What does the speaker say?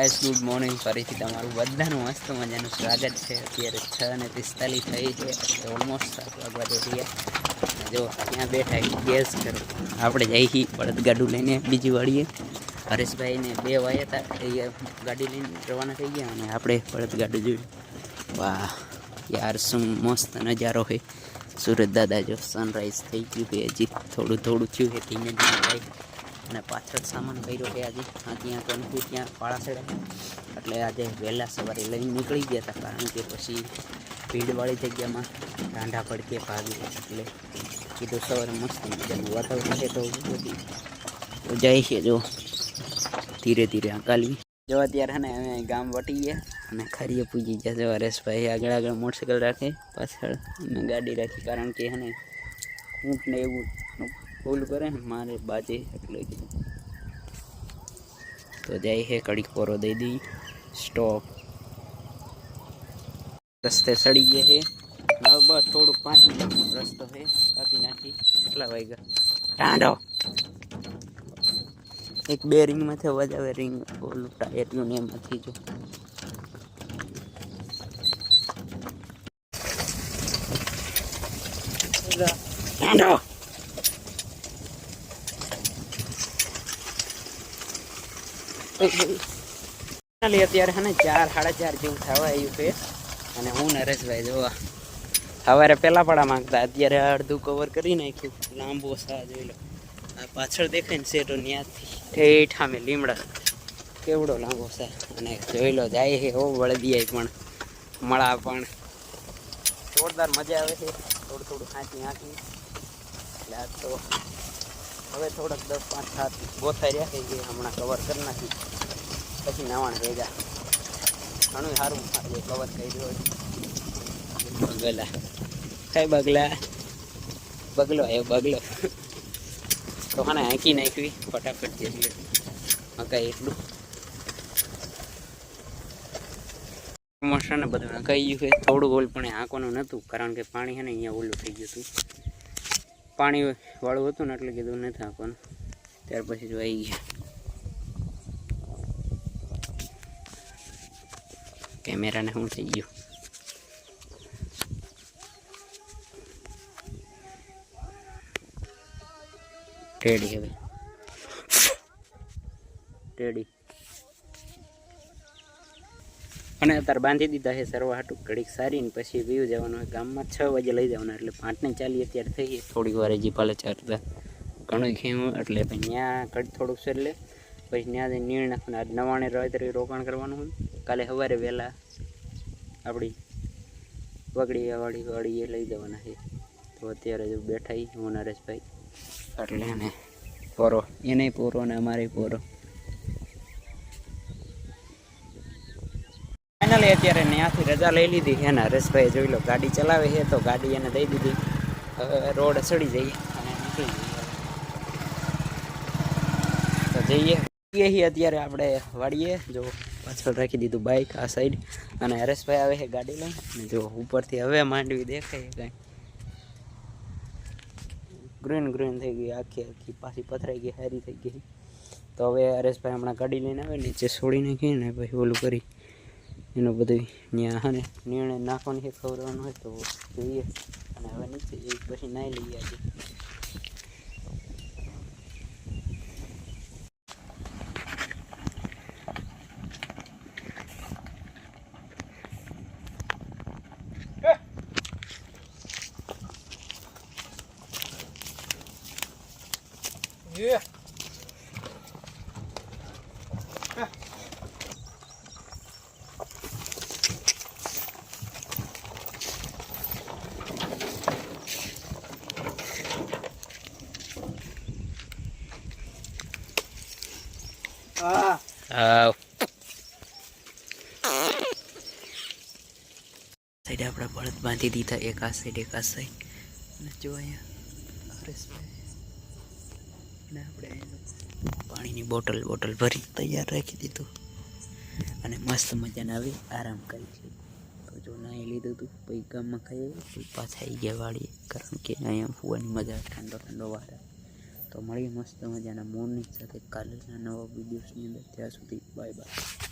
Guys, good morning. ફરીથી તમારું બધાનું મસ્ત મજાનું સ્વાગત છે. અત્યારે છ અને પિસ્તાલીસ થઈ છે. ઓલમોસ્ટ સાત વાગવા જઈ જો, ત્યાં બેઠા ગેસ કરો આપણે જઈ બળદગાડું લઈને બીજી વાળીએ હરેશભાઈને બે વાય હતા. એ ગાડી લઈને રવાના થઈ ગયા અને આપણે બળદગાડું જોયું. વાહ, યાર શું મસ્ત નજારો છે. સુરત દાદા જો સનરાઈઝ થઈ ગયું છે હજી. થોડું થોડું થયું છે ધીમે ધીમે થાય અને પાછળ સામાન કર્યો કે આજે. આ ત્યાં કંકુ ત્યાં પાળા એટલે આજે વહેલા સવારે લઈને નીકળી ગયા હતા, કારણ કે પછી ભીડવાળી જગ્યામાં ટાંડા પડકે ભાગી એટલે કીધું સવારે મસ્ત મજાનું વાતાવરણ છે તો બધી જાય છે જો ધીરે ધીરે હકાલવી જો અત્યારે ને અમે ગામ વટી ગયા અને ખરીએ પૂજી ગયા. છે હરેશભાઈ આગળ આગળ મોટરસાઇકલ રાખે, પાછળ અમે ગાડી રાખી, કારણ કે હે ને ઊંટ ને એવું ફૂલ કરે મારે બાજે એટલે તો જાય હે કડીક પોરો દઈ દઈ સ્ટોપ રસ્તે સડી ગયા હવે બસ થોડું પાંચ મિનિટનો રસ્તો છે કાપી નાખી. કેટલા વાગ્યા? ટાંડો એક બે રિંગમાંથી અવાજ આવે, રિંગ ઓલું ટાયરનું ને એમાંથી જો. ટાંડો અત્યારે હે ચાર, સાડા ચાર જેવું થવા આવ્યું છે. અને હું નરેશભાઈ જોવા. સવારે પહેલાં પડા માંગતા, અત્યારે અડધું કવર કરી નાખ્યું. લાંબો સા જોઈ લો. આ પાછળ દેખાય ને સેટો ન્યાથી. ઠેઠા મેં લીમડા. કેવડો લાંબો સા અને જોઈ લો, જાય છે હો વળદિયાય પણ. મળા પણ. જોરદાર મજા આવે છે. થોડું થોડું હાંચી હાંચી. એટલે આ તો હવે થોડાક દસ પાંચ સાત ગોથાઈ રહ્યા કે હમણાં કવર કરી નાખી. પછી નવાણ ભેગા ઘણું સારું કવર કરી હોય. બગલા. કઈ બગલા. બગલો એ બગલો. તો હા હાંકી નાખવી, ફટાફટ એટલે મકાઈ એટલું. મસાને બધું હંકાઈ ગયું છે. થોડું ઓલ પણ હાંકવાનું નહોતું, કારણ કે પાણી છે ને, અહીંયા ઓલું થઈ ગયું હતું. પાણી વાળું હતું ને એટલે કીધું નથી આપવાનું. ત્યાર પછી જો આવી ગયા. કેમેરાને શું થઈ ગયું? ટેડી હવે. રેડી. અને અત્યારે બાંધી દીધા છે સરવા હાટું. ઘડીક સારી ને પછી વ્યૂ જવાનું હોય. ગામમાં છ વાગે લઈ જવાના એટલે પાંચને ચાલી અત્યારે થઈ ગઈ. થોડીક વાર હજી ભલે ચારતા ઘણું ખેવું એટલે પછી ત્યાં ઘડી થોડુંક છે એટલે પછી ત્યાં જઈને નીણ નાખવાનું આજ નવાણે રાત્રે રોકાણ કરવાનું હોય. કાલે સવારે વહેલા આપણી વગડી વાળી વાળી એ લઈ જવાના છે. તો અત્યારે જો બેઠા હું નરેશભાઈ એટલે ને પોરો. એને પોરો ને અમારે પોરો. ફાઇનલી અત્યારે ત્યાંથી રજા લઈ લીધી છે ને હરેશભાઈ જોઈ લો, ગાડી ચલાવે છે તો ગાડી એને દઈ દીધી. હવે રોડ સડી જઈએ અને નીકળી જઈએ. તો જઈએ. અત્યારે આપણે વાળીએ જો પાછળ રાખી દીધું બાઇક આ સાઈડ અને હરેશભાઈ આવે છે ગાડી લઈને. જો ઉપરથી હવે માંડવી દેખાય કાંઈ. ગ્રીન ગ્રીન થઈ ગઈ આખી આખી. પાછી પથરાઈ ગઈ, હારી થઈ ગઈ. તો હવે હરેશભાઈ હમણાં ગાડી લઈને આવે, નીચે છોડી નાખી ને પછી ઓલું કરી. એનું બધું ત્યાં હે નિર્ણય નાખવાની છે, ખવડાવવાનું હોય તો જોઈએ. અને હવે નીચે પછી નાહી લઈએ આજે. આવ સાઈડ આપણે બળદ બાંધી દીધા એક આ સાઈડ એક આ સાઈડ અને જો અહીંયા હરેશભાઈ અને આપણે પાણીની બોટલ બોટલ ભરી તૈયાર રાખી દીધું. અને મસ્ત મજાને આવી આરામ કરી છે તો જો નાહી લીધું હતું પછી ગામમાં ખાઈ પાછા આવી ગયા વાળીએ કારણ કે અહીંયા ફૂવાની મજા ઠંડો ઠંડો વાર. આવે તો મળીએ મસ્ત મજાના મોર્નિંગ સાથે કાલેના નવા વિડીયોસની અંદર. ત્યાં સુધી બાય બાય